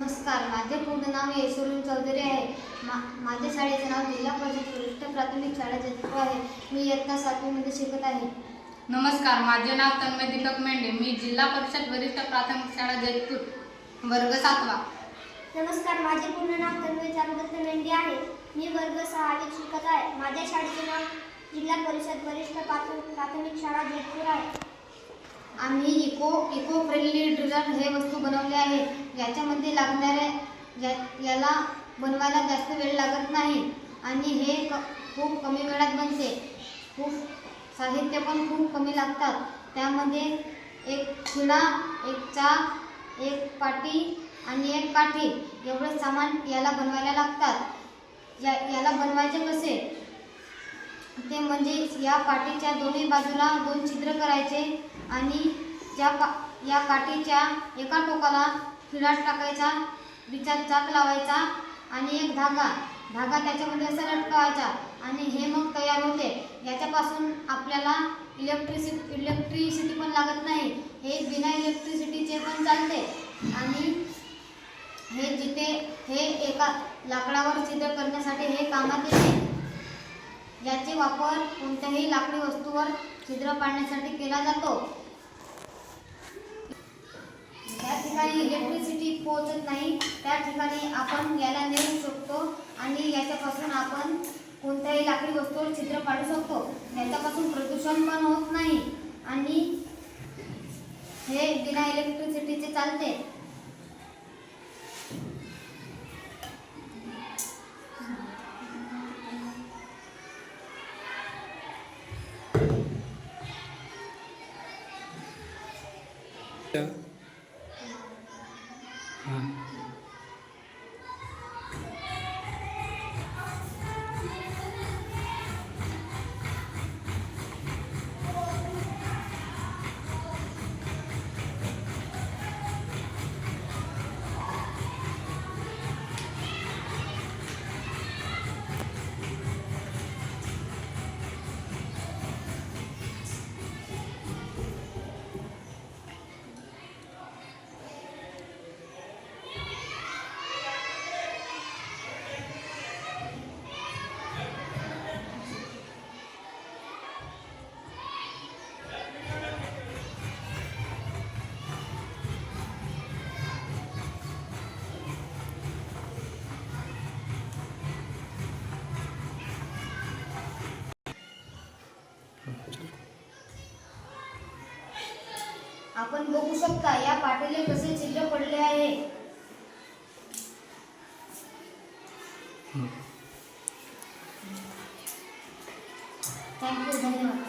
नमस्कार माझे पूर्ण नाव यशवरून चौधरी आहे. मा माझ्या शाळेचे नाव जिल्हा परिषद वरिष्ठ प्राथमिक शाळा जयपूर आहे. मी इयत्ता सातवीमध्ये शिकत आहे. नमस्कार माझे नाव तन्मय दीपक मेंढे. मी जिल्हा परिषद वरिष्ठ प्राथमिक शाळा जयपूर वर्ग सातवा. नमस्कार माझे पूर्ण नाव तन्मय चारुदत्त मेंढे आहे. मी वर्ग सहावीत शिकत आहे. माझ्या शाळेचे नाव जिल्हा परिषद वरिष्ठ प्राथमिक प्राथमिक शाळा जयपूर आहे. आम्ही इको इको फ्रेंडली ड्रिलर हे वस्तू बनवले आहे याच्यामध्ये लागणारे या याला बनवायला जास्त वेळ लागत नाही. आणि हे क खूप कमी वेळात बनते. खूप साहित्य पण खूप कमी लागतात. त्यामध्ये एक खिळा एक चाक एक पाटी आणि एक काठी एवढं सामान याला बनवायला लागतात. या याला बनवायचे कसे? ते म्हणजे या काठीच्या दोन्ही बाजूला दोन छिद्र करायचे आणि ज्या का या काठीच्या एका टोकाला खिळा टाकायचा बिचात चाक लावायचा आणि एक धागा धागा त्याच्यामध्ये असा लटकवायचा आणि हे मग तयार होते. याच्यापासून आपल्याला इलेक्ट्रिसि इलेक्ट्रिसिटी पण लागत नाही. हे बिना इलेक्ट्रिसिटीचे पण चालते. आणि हे जिथे हे एका लाकडावर चित्र करण्यासाठी हे कामात येते. याचे वापर कोणत्याही लाकडी वस्तूवर छिद्र पाडण्यासाठी केला जातो. त्या ठिकाणी इलेक्ट्रिसिटी पोहोचत नाही त्या ठिकाणी आपण याला नेऊ शकतो आणि याच्यापासून आपण कोणत्याही लाकडी वस्तूवर छिद्र पाडू शकतो. याच्यापासून प्रदूषण पण होत नाही आणि हे बिना इलेक्ट्रिसिटीचे चालते. Yeah. Um. आपण बघू शकता या पाटीले कसे छिद्र पडले आहे. थँक्यू धन्यवाद.